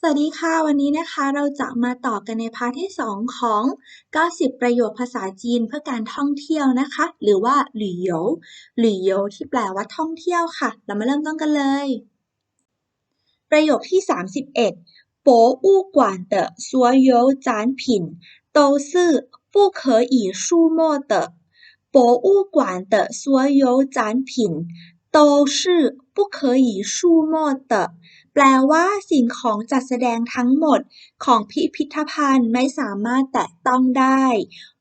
สวัสดีค่ะ วันนี้นะคะเราจะมาต่อกันในพาร์ทที่ 2 ของ 90 ประโยคภาษาจีนเพื่อการท่องเที่ยวนะคะ หรือว่าหลี่โหยวหลี่โหยวที่แปลว่าท่องเที่ยวค่ะ เรามาเริ่มต้นกันเลย ประโยคที่ 31博物馆的所有展品都是不可以触摸的博物馆的所有展品都是不可以触摸的 แปลว่าสิ่งของจัดแสดงทั้งหมดของพิพิธภัณฑ์ไม่สามารถแตะต้องได้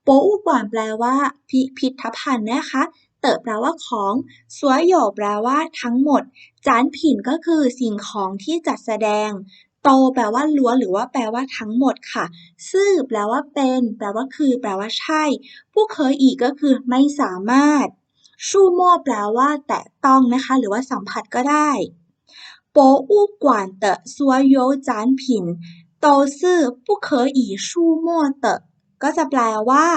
โป๊อูกวานแปลว่า พิพิธภัณฑ์นะคะ เติบแปลว่าของสวยโยแปลว่าทั้งหมด จานผินก็คือสิ่งของที่จัดแสดง โต แปลว่าล้วนหรือว่าแปลว่าทั้งหมดค่ะ ซื่อแปลว่าเป็น แปลว่าคือ แปลว่าใช่ ผู้เคยอีกก็คือไม่สามารถ ชูโม่แปลว่า แตะต้องนะคะ หรือว่าสัมผัสก็ได้ 博物馆的所有展品都是不可以触摸的ก็จะแปลว่า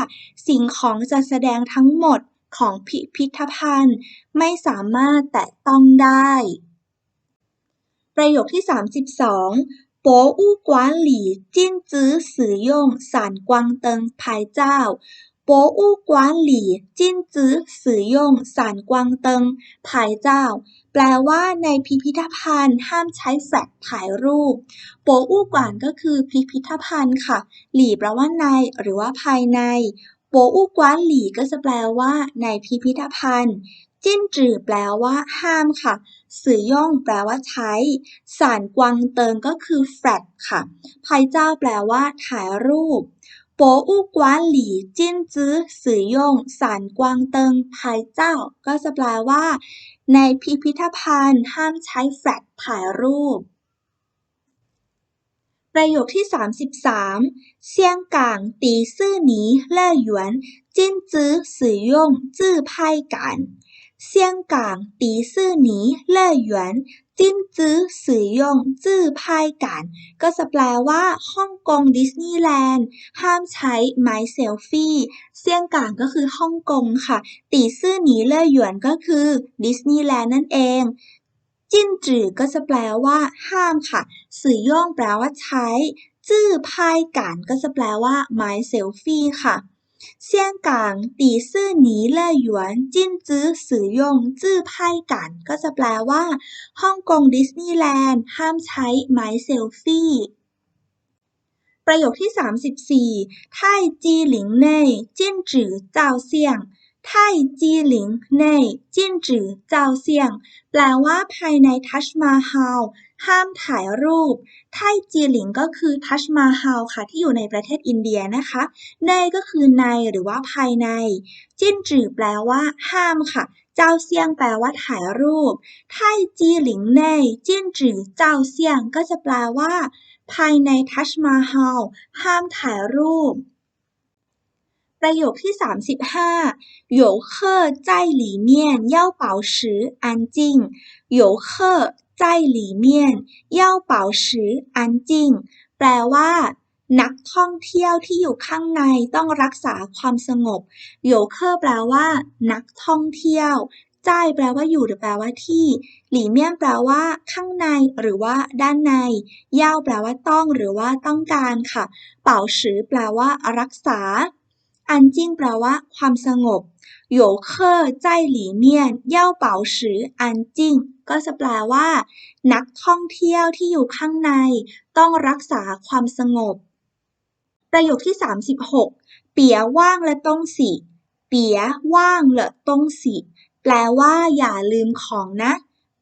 สิ่งของจัดแสดงทั้งหมดของพิพิธภัณฑ์ ไม่สามารถแตะต้องได้ ประโยคที่ 32博物馆里禁止使用闪光灯拍照 博物馆里禁止使用闪光灯拍照แปลว่าในพิพิธภัณฑ์ห้ามใช้แฟลชถ่ายรูป โปอู้กวานก็คือพิพิธภัณฑ์ค่ะ หลี่แปลว่าในหรือว่าภายใน โปอู้กวานหลี่ก็จะแปลว่า ในพิพิธภัณฑ์ จิ้นจือแปลว่า ห้ามค่ะ สื่อย่องแปลว่าใช้ สารกวางเติงก็คือแฟลชค่ะภายเจ้าแปลว่า ถ่ายรูป 博物馆里禁止使用闪光灯拍照ก็จะแปลว่าในพิพิธภัณฑ์ห้ามใช้แฟลชถ่ายรูป ประโยคที่ 33เซียงกางตีซื่อหนีเล่หยวนจิ้นจื้อสื่อยงจื้อไพ่กันเซียงกางตีซื่อหนีเล่หยวน จิ้นจื้อสื่อยงจื้อไพ่กัน ก็จะแปลว่าฮ่องกงดิสนีย์แลนด์ห้ามใช้ไม้เซลฟี่เซี่ยงกางก็คือฮ่องกงค่ะ ตีซื่อหนีเล่หยวนก็คือดิสนีย์แลนด์นั่นเองจิ้นจื่อก็จะแปลว่า ห้ามค่ะ สื่อย่องแปลว่าใช้ จื้อไพ่กันก็จะแปลว่าไม้เซลฟี่ค่ะ 香港ตีซื่อหนีเล่ยวนจินจื้อสือยงจื้อไพ่กัน ก็จะแปลว่าฮ่องกงดิสนีย์แลนด์ ห้ามใช้ไม้เซลฟี่ประโยคที่ 34ไท่จีหลิงเน่ จิ้นจือเจ้าเสี่ยง ไทจีหลิงเน่จิ้นจือเจ้าเสียง แปลว่าภายในทัชมาฮาลห้ามถ่ายรูป ไทจีหลิงก็คือทัชมาฮาลค่ะ ที่อยู่ในประเทศอินเดียนะคะในก็คือในหรือว่าภายใน จิ้นจือแปลว่า ห้ามค่ะ เจ้าเซียงแปลว่าถ่ายรูป ไทจีหลิงในจิ้นจือเจ้าเซียงก็จะแปลว่า ภายในทัชมาฮาลห้ามถ่ายรูป ประโยคที่ 35有客在里面要保持安静有客ใจหลี่เมียนเย่าเป่าชืออันจิงแปลว่า นักท่องเที่ยวที่อยู่ข้างในต้องรักษาความสงบโยเคอร์แปลว่า นักท่องเที่ยวใจแปลว่าอยู่หรือแปลว่าที่ หลี่เมียนแปลว่า ข้างในหรือว่าด้านในเย่าแปลว่าต้องหรือว่าต้องการค่ะ เป่าชือแปลว่า รักษา อันจิ้งแปลว่าความสงบโยเคอร์ใจหลีเมียนเย่าเป๋าสืออันจิ้งก็จะแปลว่า นักท่องเที่ยวที่อยู่ข้างใน ต้องรักษาความสงบ ประโยคที่ 36 เปียว่างและต้องสิ เปียว่างและต้องสิ แปลว่าอย่าลืมของนะ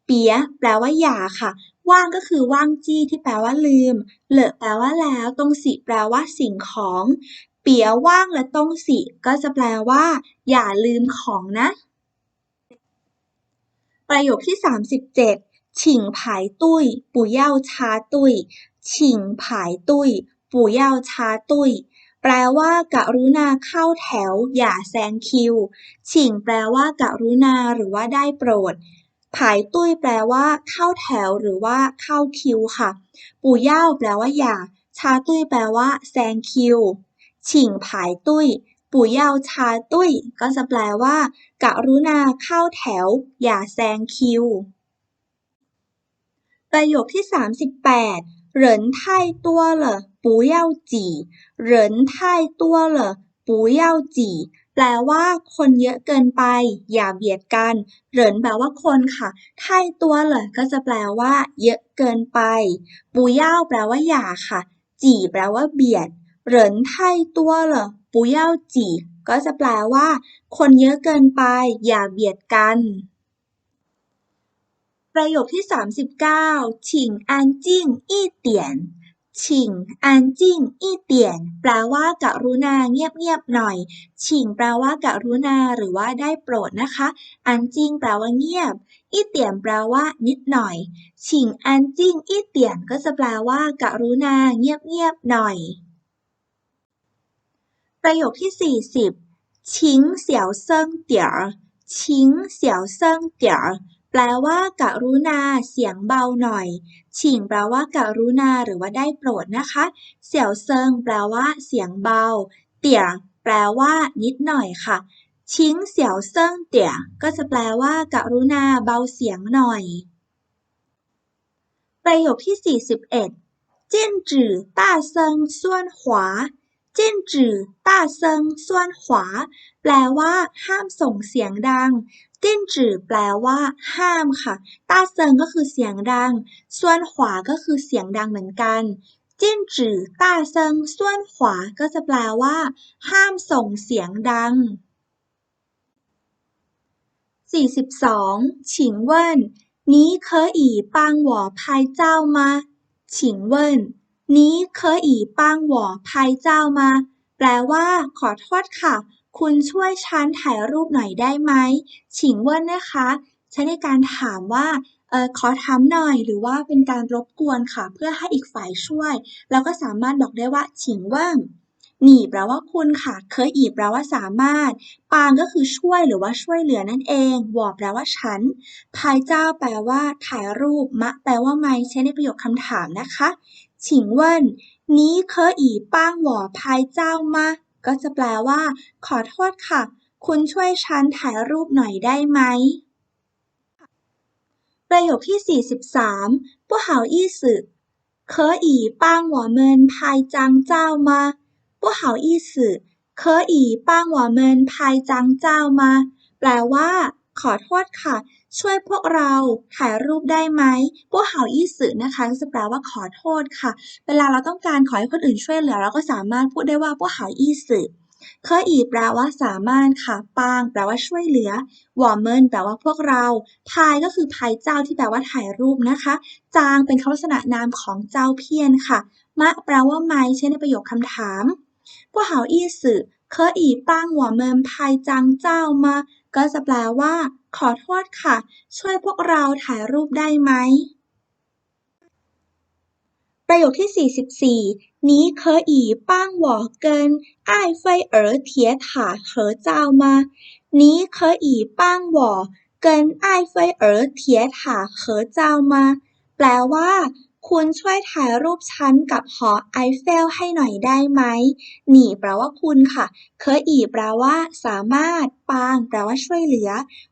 เปียแปลว่าอย่าค่ะ ว่างก็คือว่างจี้ที่แปลว่าลืมเหลอแปลว่าแล้วตรงสิแปลว่าสิ่งของ เปียว่างและต้องสิ ก็จะแปลว่า อย่าลืมของนะ ประโยคที่ 37 ฉิงผายตุ้ย ปู่เย่าชาตุ้ย ฉิงผายตุ้ย ปู่เย่าชาตุ้ย แปลว่ากะรุณาเข้าแถว อย่าแซงคิว ฉิงแปลว่ากะรุณาหรือว่าได้โปรดผายตุ้ยแปลว่า เข้าแถวหรือว่าเข้าคิวค่ะ ปู่เย่าแปลว่าอย่าชาตุ้ยแปลว่า แซงคิว ฉิงผายตุ้ย ปู่เยาชาตุ้ย ก็จะแปลว่ากะรุณาเข้าแถว อย่าแซงคิว ประโยคที่ 38เหรินไทตัวเหรอปูเย่าจีเหรินไทตัวเหรอปูเย่าจีแปลว่าคนเยอะเกินไป อย่าเบียดกัน เหรินแปลว่าคนค่ะ ไทตัวเหรอก็จะแปลว่า เยอะเกินไป ปูเย่าแปลว่าอย่าค่ะ จีแปลว่าเบียด เหรินไทตัวเหรอปุเย่าจีก็จะแปลว่า คนเยอะเกินไป อย่าเบียดกัน ประโยคที่ 39ฉิงอันจิงอี้เตียนชิงอันจิงอี้เตียน แปลว่าการุณาเงียบๆหน่อยชิงแปลว่าการุณาหรือว่าได้โปรดนะคะ อันจิงแปลว่าเงียบ อี้เตียนแปลว่า นิดหน่อยชิงอันจิงอี้เตียนก็จะแปลว่าการุณาเงียบๆหน่อย ประโยคที่40ชิงเสี่ยวเซิงเตี๋ยชิงเสี่ยวเซิงเตี๋ยแปลว่าการุณา เสียงเบาหน่อยฉิงแปลว่าการุณาหรือว่าได้โปรดนะคะ เสี่ยวเซิงแปลว่า เสียงเบา เตี่ยแปลว่า นิดหน่อยค่ะ ชิงเสี่ยวเซิงเตี่ยก็จะแปลว่าการุณาเบาเสียงหน่อย ประโยคที่ 41จิ้นจื่อต้าเซิงส่วนขวา จิ้นจื่อต้าเซิงส่วนขวา แปลว่าห้ามส่งเสียงดังติ้นจื่อแปลว่า ห้ามค่ะ ต้าเซิงก็คือเสียงดัง ส่วนขวาก็คือเสียงดังเหมือนกัน จิ้นจื่อต้าเซิงส่วนขวาก็จะแปลว่า ห้ามส่งเสียงดัง 42请问 นี้เคออีปังหวออไยเจ้ามา แปลว่า ขอโทษค่ะ คุณช่วยฉันถ่ายรูปหน่อยได้ไหม ฉิงเว่นนะคะ ใช้ในการถามว่าเออขอถามหน่อยหรือว่าเป็นการรบกวนค่ะ เพื่อให้อีกฝ่ายช่วย เราก็สามารถบอกได้ว่า ฉิงเว่งหนีแปลว่าคุณค่ะ เคยอีแปลว่าสามารถ ปางก็คือช่วยหรือว่าช่วยเหลือนั่นเองหวอแปลว่าฉัน ภายเจ้าแปลว่า ถ่ายรูป มะ แปลว่าไม่ใช้ในประโยคคำถามนะคะ ฉิงเว่น นี้เคอีป้างหว่อพายเจ้ามา ก็จะแปลว่า ขอโทษค่ะ คุณช่วยฉันถ่ายรูปหน่อยได้ไหม ประโยคที่ 43ผู้เฮาอี้สึกเคออีป้างหว่อเมินพายจังเจ้ามาผู้เฮาอี้สึกเคออีป้างหว่อเมินพายจังเจ้ามา แปลว่า ขอโทษค่ะ ช่วยพวกเราถ่ายรูปได้ไหมพวกเฮาอี้สื่อนะคะก็จะแปลว่าขอโทษค่ะ เวลาเราต้องการขอให้คนอื่นช่วยเหลือ เราก็สามารถพูดได้ว่าพวกเฮาอี้สื่อเคยอีแปลว่าสามารถค่ะ ปาง แปลว่าช่วยเหลือวอร์เมินแปลว่าพวกเรา พายก็คือพายเจ้าที่แปลว่าถ่ายรูปนะคะ จางเป็นคำลักษณะนามของเจ้าเพียนค่ะ มะแปลว่าไม้ใช้ในประโยคคำถาม พวกเฮาอี้สื่อเคยอีปางวอร์เมินพายจางเจ้ามา ก็จะแปลว่า ขอโทษค่ะ ช่วยพวกเราถ่ายรูปได้ไหม ประโยคที่ 44นี้เคยอีป้างหวอเกินอ้ายไฟเอ๋อเถียถาเหอเจ้ามา นี้เคยอีป้างหวอเกินอายไฟเอ๋อเถียถาเหอเจ้ามา แปลว่า คุณช่วยถ่ายรูปฉันกับหอไอเฟลให้หน่อยได้ไหม หนีแปลว่าคุณค่ะ เคยอีแปลว่า สามารถ ปาง แปลว่าช่วยเหลือ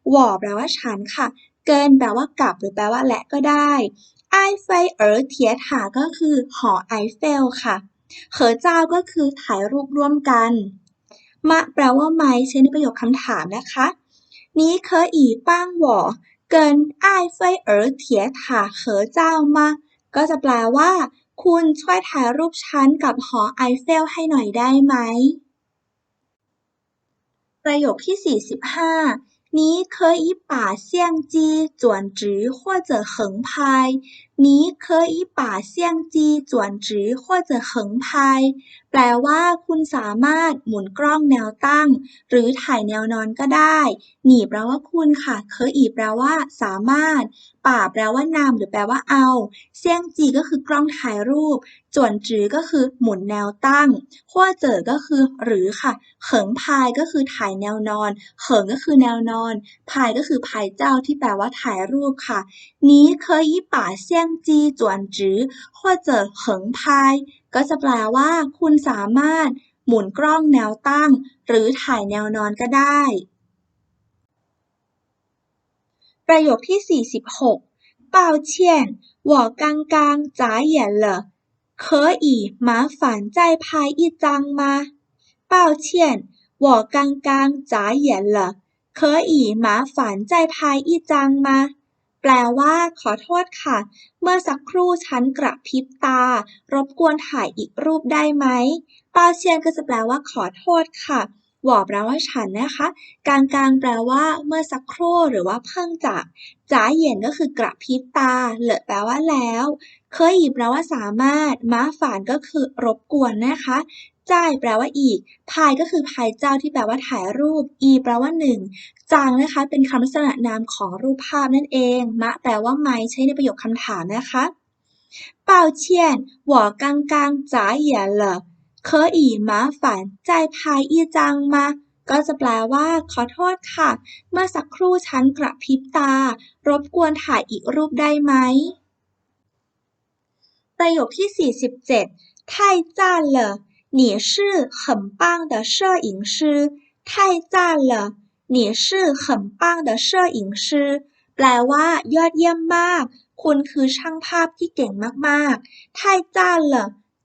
หวอแปลว่าฉันค่ะ เกินแปลว่ากับหรือแปลว่าและก็ได้ไอเฟลเอ๋อเทียถาก็คือ หอไอเฟลค่ะเขอเจ้าก็คือถ่ายรูปร่วมกัน มะแปลว่าไม้ใช้ในประโยคคำถามนะคะ นี้เคยอีป้างหวอเกินไอเฟลเอ๋อเทียถาเขอเจ้ามา ก็จะแปลว่า คุณช่วยถ่ายรูปฉันกับหอไอเฟลให้หน่อยได้ไหม ประโยคที่ 45你可以把相机转直或者横拍 นี้เคอีป่าเซียงจีจวนจื้อข้วเจอเขิงพายแปลว่าคุณสามารถหมุนกล้องแนวตั้ง หรือถ่ายแนวนอนก็ได้ หนีแปลว่าคุณค่ะ เคอีแปลว่า สามารถ ป่าแปลว่านำหรือแปลว่าเอา เซียงจีก็คือกล้องถ่ายรูป จวนจื้อก็คือหมุนแนวตั้งขั้วเจอก็คือหรือค่ะ เขิงพายก็คือถ่ายแนวนอน เขิงก็คือแนวนอน พายก็คือพายเจ้าที่แปลว่าถ่ายรูปค่ะนี้เคยยี่ป่าเซียงจีจวนจื้อ或者横拍ก็จะแปลว่า คุณสามารถ หมุนกล้องแนวตั้ง หรือถ่ายแนวนอนก็ได้ ประโยคที่ 46 抱歉我刚刚眨眼了可以麻烦再拍一张吗抱歉我刚刚眨眼了可以麻烦再拍一张吗 แปลว่า ขอโทษค่ะ เมื่อสักครู่ฉันกระพริบตา รบกวนถ่ายอีกรูปได้ไหมเปาเชียนก็จะแปลว่าขอโทษค่ะหวอแปลว่าฉันนะคะกลางกลางแปลว่าเมื่อสักครู่หรือว่าเพิ่งจากจ๋าเหยียนก็คือกระพริบตา เหลอแปลว่าแล้ว เคยอีแปลว่าสามารถ ม้าฝานก็คือรบกวนนะคะ จ่ายแปลว่าอีก พายก็คือพายเจ้าที่แปลว่าถ่ายรูป อีแปลว่าหนึ่งจางนะคะ เป็นคำลักษณะนามของรูปภาพนั่นเอง มะแปลว่าไม่ใช้ในประโยคคำถามนะคะ抱歉我刚刚眨眼了可以麻烦再拍一张吗ก็จะแปลว่า ขอโทษค่ะ เมื่อสักครู่ฉันกระพริบตา รบกวนถ่ายอีกรูปได้ไหม ประโยคที่ 47太赞了 你是很棒的摄影师太赞了你是很棒的摄影师แปลว่า ยอดเยี่ยมมาก คุณคือช่างภาพที่เก่งมากๆ太赞了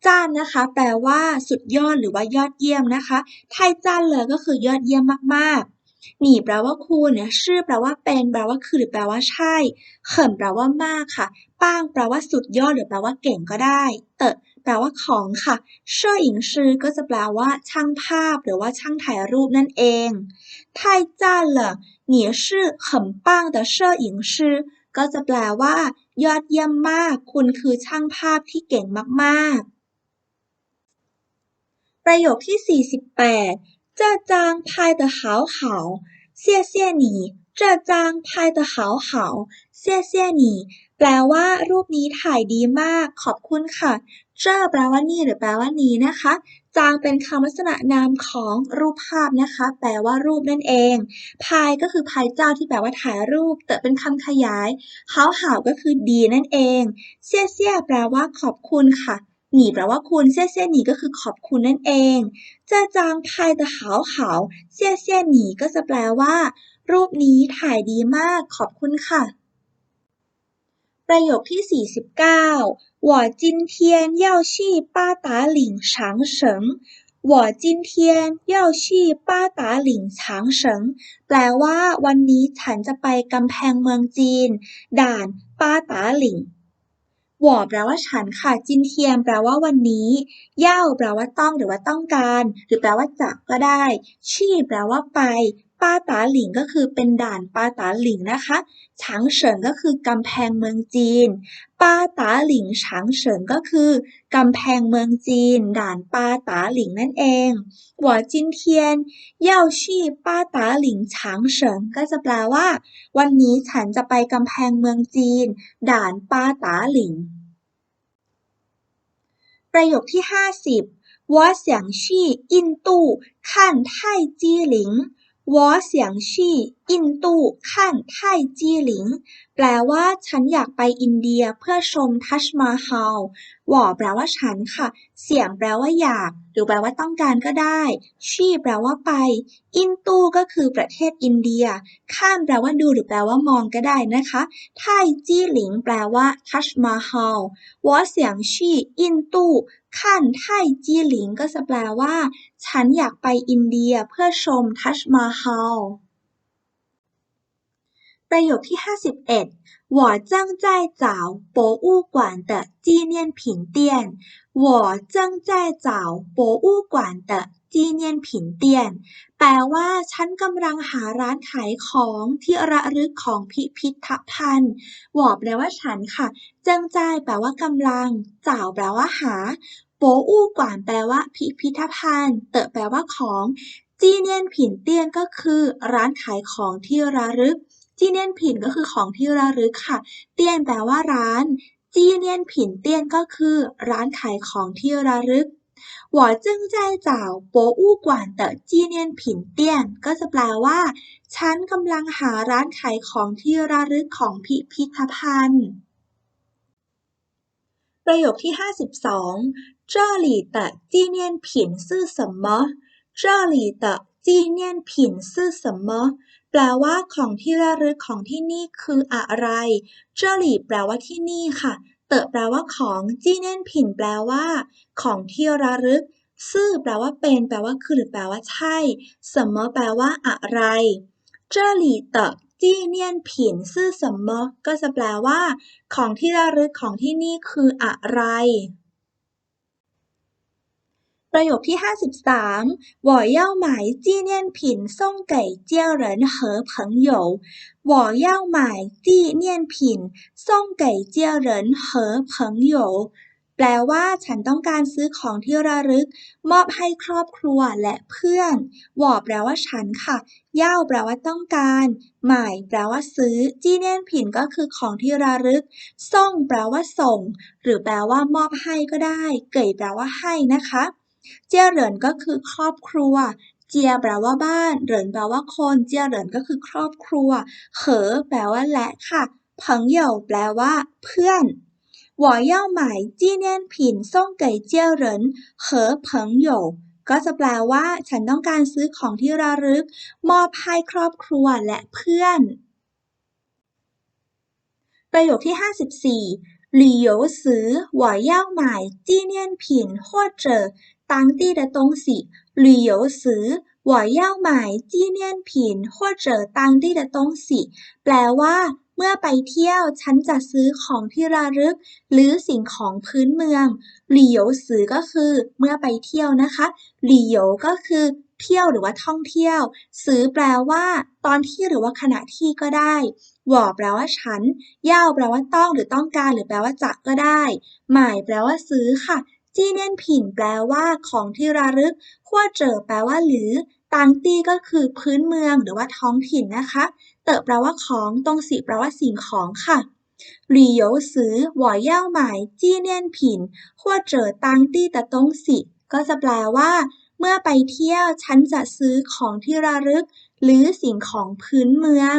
จ้านนะคะ แปลว่า สุดยอดหรือว่ายอดเยี่ยมนะคะ ไทจ้านเลยก็คือยอดเยี่ยมมากๆ หนีแปลว่าคุณเนี่ยชื่อแปลว่าเป็น แปลว่าคือหรือแปลว่าใช่เขินแปลว่ามากค่ะ ป้างแปลว่าสุดยอดหรือแปลว่าเก่งก็ได้ เตอะ แปลว่าของค่ะเชื่อหญิงชื่อก็จะแปลว่า ช่างภาพหรือว่าช่างถ่ายรูปนั่นเอง太赞了你是很棒的摄影师ก็จะแปลว่า ยอดเยี่ยมมาก คุณคือช่างภาพที่เก่งมากๆประโยคที่ 48这张拍得好好谢谢你这张拍得好好谢谢你แปลว่า รูปนี้ถ่ายดีมาก ขอบคุณค่ะ เจ้แปลว่านี่หรือแปลว่านี้นะคะ จางเป็นคำลักษณะนามของรูปภาพนะคะ แปลว่ารูปนั่นเอง พายก็คือพายเจ้าที่แปลว่าถ่ายรูป แต่เป็นคำขยายเฮาเฮาก็คือดีนั่นเอง เซี่ยเซี่ยแปลว่าขอบคุณค่ะหนีแปลว่าคุณเซี่ยเซี่ยหนีก็คือขอบคุณนั่นเองเจ้าจางพายแต่หาวหาเซี่ยเซี่ยหนีก็จะแปลว่า รูปนี้ถ่ายดีมากขอบคุณค่ะ ประโยคที่ 49我今天要去八达岭长城我今天要去八达岭长城แปลว่า วันนี้ฉันจะไปกำแพงเมืองจีน ด่านป้าตาหลิงหวอแปลว่าฉันค่ะ จินเทียนแปลว่าวันนี้ เย่าแปลว่าต้องหรือว่าต้องการ หรือแปลว่าจะก็ได้ ชี่แปลว่าไป ป้าตาหลิงก็คือเป็นด่านป้าตาหลิงนะคะฉางเฉินก็คือกำแพงเมืองจีน ป้าตาหลิงฉางเฉินก็คือกำแพงเมืองจีน ด่านป้าตาหลิงนั่นเอง我今天要去ป้าตาหลิงฉางเฉินก็จะแปลว่า วันนี้ฉันจะไปกำแพงเมืองจีน ด่านป้าตาหลิงประโยคที่ 50我想去印度看泰姬陵 วอเสียงชีอินตู้คั่นไทจีหลิง แปลว่าฉันอยากไปอินเดียเพื่อชมทัชมาฮาลวอแปลว่าฉันค่ะ เสียงแปลว่าอยาก หรือแปลว่าต้องการก็ได้ ชี่แปลว่าไป อินตู้ก็คือประเทศอินเดียข้านแปลว่าดูหรือแปลว่ามองก็ได้นะคะไทจี้หลิง แปลว่าทัชมาฮาลวอเสียงชี่อินตู้ 想去印度看泰姬陵ก็จะแปลว่า ฉันอยากไปอินเดียเพื่อชมทัชมาฮาลประโยคที่ 51我正在找博物馆的纪念品店我正在找博物馆的纪念品店แปลว่า ฉันกำลังหาร้านขายของที่ระลึกของพิพิธภัณฑ์หวอแปลว่าฉันค่ะ เจิงใจแปลว่ากำลังจ่าวแปลว่าหาโป โอู้กวานแปลว่าพิพิธภัณฑ์ เตอแปลว่าของ จีเนียนผินเตียนก็คือ ร้านขายของที่ระลึก จีเนียนผินก็คือของที่ระลึกค่ะ เตียนแปลว่าร้าน จีเนียนผินเตียนก็คือ ร้านขายของที่ระลึกหัอจึงใจเจ้าโปอู้กวานเตอจีเนียนผินเตียน ก็จะแปลว่า ฉันกำลังหาร้านขายของที่ระลึกของพิพิธภัณฑ์ ประโยคที่ 52这里的纪念品是什么这里的 จีเนียนผินซื่อ什么แปลว่าของที่ระลึกของที่นี่คืออะไรเจอหลี่แปลว่าที่นี่ค่ะ เต๋อแปลว่าของจีเนียนผินแปลว่า ของที่ระลึก ซื่อแปลว่าเป็น แปลว่าคือหรือแปลว่าใช่什么แปลว่าอะไร这里的纪念品是什么ก็จะแปลว่า ของที่ระลึกของที่นี่คืออะไร ประโยคที่ 53我要买纪念品送给家人和朋友我要买纪念品送给家人和朋友แปลว่า ฉันต้องการซื้อของที่ระลึก มอบให้ครอบครัวและเพื่อนหวอแปลว่าฉันค่ะเย่าแปลว่าต้องการ หมายแปลว่าซื้อ จีเนียนผินก็คือของที่ระลึก ส่งแปลว่าส่ง หรือแปลว่ามอบให้ก็ได้ เก่ยแปลว่าให้นะคะ เจียเหรินก็คือครอบครัว เจียแปลว่าบ้าน เหรินแปลว่าคน เจียเหรินก็คือครอบครัวเขอแปลว่าและค่ะเผิงเหย่แปลว่า เพื่อน我要买纪念品送给家人和朋友ก็จะแปลว่า ฉันต้องการซื้อของที่ระลึก มอบให้ครอบครัวและเพื่อน ประโยคที่ 54旅游时我要买纪念品或者 当地的东西。旅游时我要买纪念品或者当地的东西แปลว่า เมื่อไปเที่ยว ฉันจะซื้อของที่ระลึก หรือสิ่งของพื้นเมืองหลี่โยสือก็คือ เมื่อไปเที่ยวนะคะหลี่โยก็คือเที่ยวหรือว่าท่องเที่ยว ซื้อแปลว่า ตอนที่หรือว่าขณะที่ก็ได้หวอแปลว่าฉันย่าแปลว่าต้องหรือต้องการหรือแปลว่าจะก็ได้ หมายแปลว่าซื้อค่ะ จีเนียนผินแปลว่าของที่ระลึกขั้วเจอแปลว่าหรือตันตี้ก็คือพื้นเมืองหรือว่าท้องถิ่นนะคะ เต๋อแปลว่าของตรงสีแปลว่าสิ่งของค่ะหลีโยซือหวอยเย่าหมายจีเนียนผินขั้วเจอตังตี้แต่ตรงสิก็จะแปลว่า เมื่อไปเที่ยวฉันจะซื้อของที่ระลึก หรือสิ่งของพื้นเมือง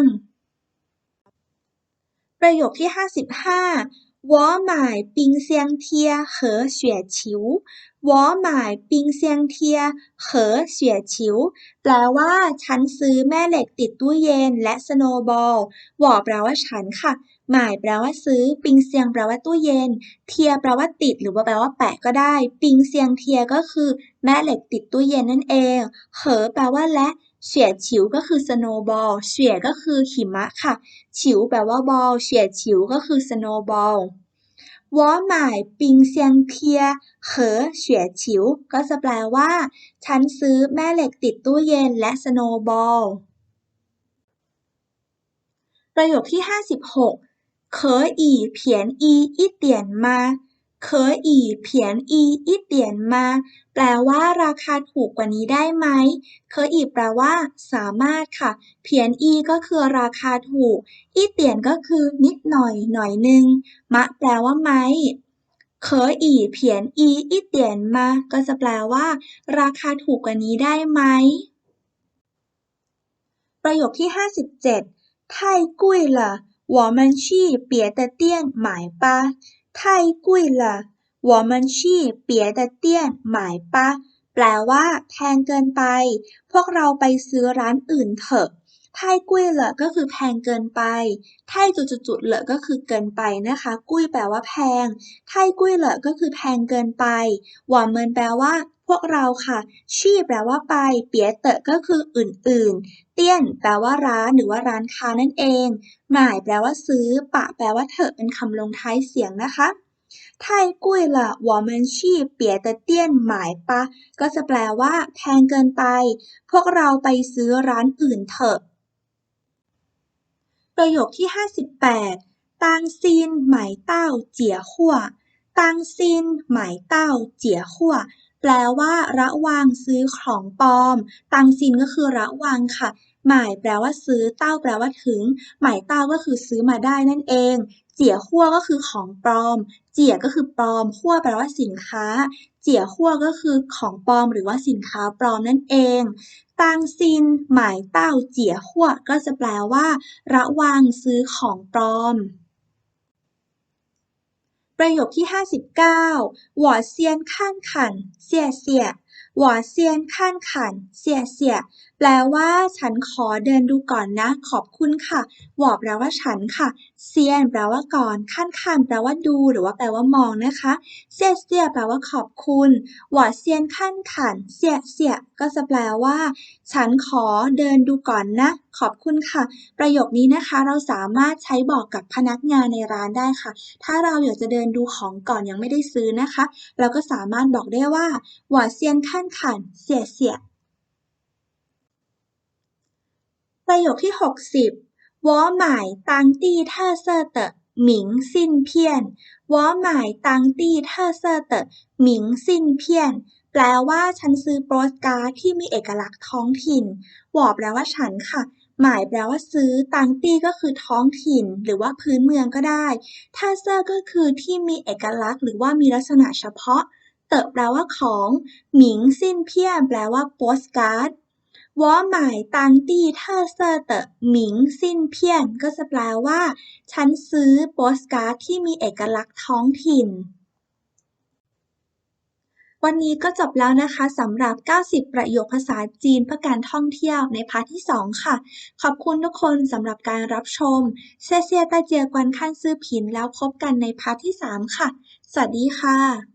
ประโยคที่ 55我买冰箱贴和雪球我买冰箱贴和雪球แปลว่า ฉันซื้อแม่เหล็กติดตู้เย็นและสโนว์บอลวอแปลว่าฉันค่ะหมายแปลว่าซื้อ ปิงเซียงแปลว่าตู้เย็น เทียแปลว่าติดหรือว่าแปลว่าแปะก็ได้ ปิงเซียงเทียก็คือ แม่เหล็กติดตู้เย็นนั่นเองเหอแปลว่าและ เฉี่ยฉิวก็คือ snowball เฉี่ยก็คือหิมะค่ะ ฉิวแปลว่าบอลเฉี่ยฉิวก็คือ snowball วอหมายปิงเซียงเทียเขอเฉี่ยฉิว ก็จะแปลว่า ฉันซื้อแม่เหล็กติดตู้เย็นและ snowball ประโยคที่ 56เขออีเพียนอีอีเตียนมา 可以便宜一点吗可以便宜一点吗แปลว่า ราคาถูกกว่านี้ได้ไหมเคยอีแปลว่า สามารถค่ะ เพียนอีก็คือราคาถูก อีเตียนก็คือ นิดหน่อย หน่อยหนึ่งมะแปลว่าไหมเคยอีเพียนอีอีเตียนมาก็จะแปลว่า ราคาถูกกว่านี้ได้ไหม ประโยคที่ 57太贵了我们去别的店买吧 太贵了我们去别的店买吧แปลว่าแพงเกินไป พวกเราไปซื้อร้านอื่นเถอะไทกุ้ยเหลอก็คือแพงเกินไปไทจุดๆเหลอก็คือเกินไปนะคะ กุ้ยแปลว่าแพงไทกุ้ยเหลอก็คือแพงเกินไปหวานเมินแปลว่า พวกเราค่ะ ชี่แปลว่าไป เปียเตอก็คืออื่นๆ เตี้ยน แปลว่าร้านหรือว่าร้านค้านั่นเอง หมายแปลว่าซื้อ ปะ แปลว่าเถอะเป็นคำลงท้ายเสียงนะคะไทยกุ้ยละวอมันชีเปียตะเตี้ยนหมายปะ ก็จะแปลว่า แพงเกินไป พวกเราไปซื้อร้านอื่นเถอะ ประโยคที่ 58ตังซีนหมายเต้าเจียขั่วตังซีนหมายเต้าเจียขั่ว แปลว่า ระวังซื้อของปลอม ตังซินก็คือระวังค่ะ หมายแปลว่าซื้อ เต้าแปลว่าถึง หมายเต้าก็คือซื้อมาได้นั่นเองเจี๋ยขั่วก็คือของปลอม เจี๋ยก็คือปลอมขั่วแปลว่าสินค้า เจี๋ยขั่วก็คือของปลอมหรือว่าสินค้าปลอมนั่นเองตางซิน หมายเต้าเจี๋ยขั่วก็จะแปลว่า ระวังซื้อของปลอม ประโยคที่ 59หวเซียนข้านขันแปลว่า ฉันขอเดินดูก่อนนะ ขอบคุณค่ะวอ แปลว่าฉันค่ะ เซียน แปลว่าก่อน ขั้นคัน แปลว่าดู หรือว่าแปลว่ามองนะคะ เซียเซีย แปลว่าขอบคุณ หวอเซียนขั้นขัน เซียเซีย ก็จะแปลว่า ฉันขอเดินดูก่อนนะ ขอบคุณค่ะ ประโยคนี้นะคะ เราสามารถใช้บอกกับพนักงานในร้านได้ค่ะ ถ้าเราอยากจะเดินดูของก่อนยังไม่ได้ซื้อนะคะ เราก็สามารถบอกได้ว่า หวอเซียนขั้นขัน เซียเซีย ประโยคที่ 60我买当地特色的明信片我买当地特色的明信片แปลว่า ฉันซื้อโปสการ์ดที่มีเอกลักษณ์ท้องถิ่นวอแปลว่าฉันค่ะ หมายแปลว่าซื้อตังตี้ก็คือท้องถิ่น หรือว่าพื้นเมืองก็ได้ท่าเซอร์ก็คือที่มีเอกลักษณ์ หรือว่ามีลักษณะเฉพาะ เต๋อแปลว่าของ หมิงซินเพียนแปลว่าโปสการ์ด ว่อหมายตังตีเธอเซอเตอหมิงสิ้นเพี้ยน ก็จะแปลว่า ฉันซื้อโปสการ์ดที่มีเอกลักษณ์ท้องถิ่น วันนี้ก็จบแล้วนะคะสำหรับ 90 ประโยคภาษาจีนเพื่อการท่องเที่ยวในพาร์ทที่ 2 ค่ะ ขอบคุณทุกคนสำหรับการรับชมเซเซียตาเจียกวนขั้นซื้อผินแล้วพบกันในพาร์ทที่ 3 ค่ะ สวัสดีค่ะ